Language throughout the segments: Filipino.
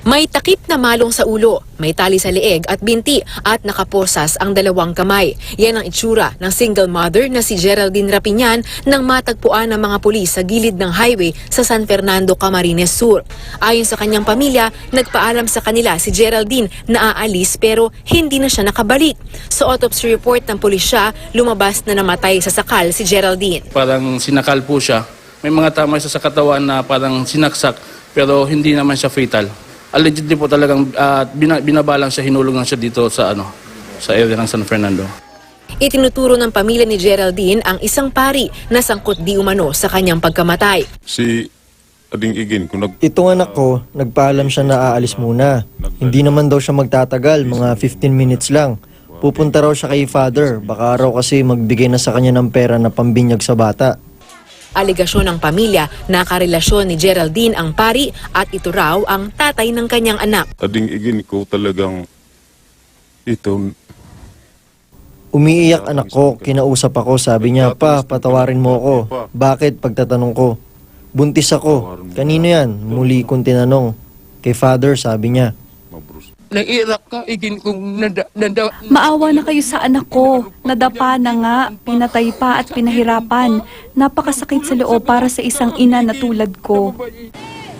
May takip na malong sa ulo, may tali sa leeg at binti at nakaposas ang dalawang kamay. Yan ang itsura ng single mother na si Geraldine Rapinyan nang matagpuan ng mga pulis sa gilid ng highway sa San Fernando, Camarines Sur. Ayon sa kanyang pamilya, nagpaalam sa kanila si Geraldine na aalis pero hindi na siya nakabalik. Sa autopsy report ng pulisya, lumabas na namatay sa sakal si Geraldine. Parang sinakal po siya. May mga tama sa katawan na parang sinaksak pero hindi naman siya fatal. Allegedly po talagang bina- binabalang siya, hinulog lang siya dito sa ano sa area ng San Fernando. Itinuturo ng pamilya ni Geraldine ang isang pari na sangkot di umano sa kanyang pagkamatay. Si Ading Igin, kung nag... Itong anak ko, nagpaalam siya na aalis muna. Hindi naman daw siya magtatagal, mga 15 minutes lang. Pupunta raw siya kay father, baka raw kasi magbigay na sa kanya ng pera na pambinyag sa bata. Aligasyon ng pamilya na karelasyon ni Geraldine ang pari at ito raw ang tatay ng kanyang anak. Ading Igin ko talagang ito, Umiiyak anak ko, kinausap ako, sabi niya, pa, patawarin mo ako. Bakit? Pagtatanong ko. Buntis ako. Kanino yan? Muli kong tinanong. Kay father, sabi niya. Naiiyak ka, igin kong nanda, nanda, Maawa na kayo sa anak ko. Nadapa na nga, pinatay pa at pinahirapan. Napakasakit sa loob para sa isang ina na tulad ko.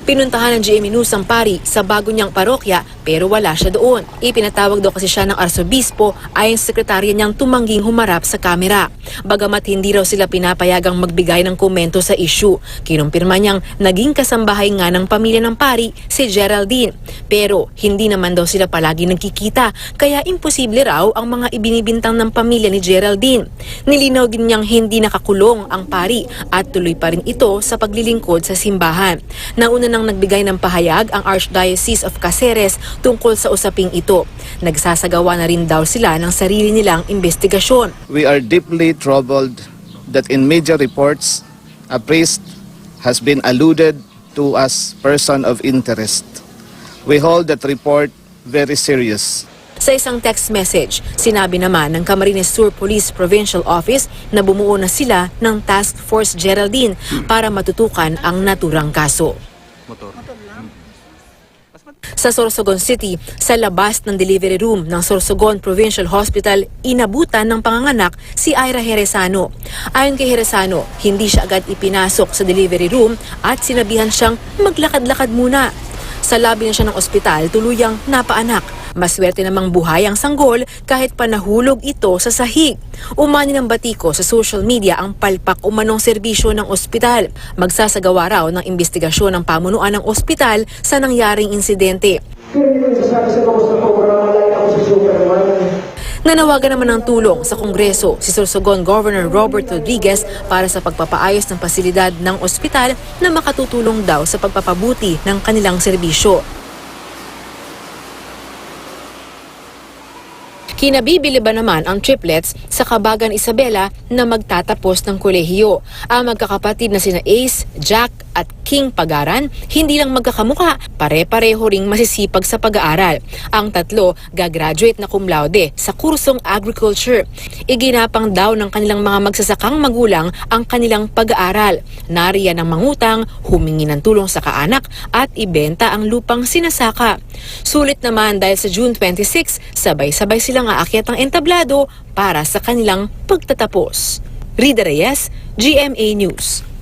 Pinuntahan ng GMA News ang pari sa bago niyang parokya pero wala siya doon. Ipinatawag daw kasi siya ng arsobispo ayon sa sekretarya niyang tumangging humarap sa kamera. Bagamat hindi raw sila pinapayagang magbigay ng komento sa issue, kinumpirma niyang naging kasambahay nga ng pamilya ng pari si Geraldine. Pero hindi naman daw sila palagi nagkikita kaya imposible raw ang mga ibinibintang ng pamilya ni Geraldine. Nilinaw din niyang hindi nakakulong ang pari at tuloy pa rin ito sa paglilingkod sa simbahan. Nauna nang nagbigay ng pahayag ang Archdiocese of Caceres tungkol sa usaping ito. Nagsasagawa na rin daw sila ng sarili nilang investigasyon. We are deeply troubled that in media reports, a priest has been alluded to as person of interest. We hold that report very serious. Sa isang text message, sinabi naman ng Camarines Sur Police Provincial Office na bumuo na sila ng Task Force Geraldine para matutukan ang naturang kaso. Sa Sorsogon City, sa labas ng delivery room ng Sorsogon Provincial Hospital, inabutan ng panganganak si Ira Herezano. Ayon kay Herezano, hindi siya agad ipinasok sa delivery room at sinabihan siyang maglakad-lakad muna. Sa labi na siya ng ospital, tuluyang napaanak. Maswerte namang buhay ang sanggol kahit pa nahulog ito sa sahig. Umani ng batiko sa social media ang palpak umanong serbisyo ng ospital. Magsasagawa raw ng investigasyon ng pamunuan ng ospital sa nangyaring insidente. Nanawagan naman ng tulong sa Kongreso si Sorsogon Governor Robert Rodriguez para sa pagpapaayos ng pasilidad ng ospital na makatutulong daw sa pagpapabuti ng kanilang serbisyo. Kinabibili ba naman ang triplets sa Kabagan Isabela na magtatapos ng kolehiyo? Ang magkakapatid na sina Ace, Jack at King Pagaran, hindi lang magkakamuka, pare-pareho ring masisipag sa pag-aaral. Ang tatlo, gagraduate na cum laude sa kursong agriculture. Iginapang daw ng kanilang mga magsasakang magulang ang kanilang pag-aaral. Nariyan ang mangutang, humingi ng tulong sa kaanak at ibenta ang lupang sinasaka. Sulit naman dahil sa June 26, sabay-sabay silang aakyat ang entablado para sa kanilang pagtatapos. Rida Reyes, GMA News.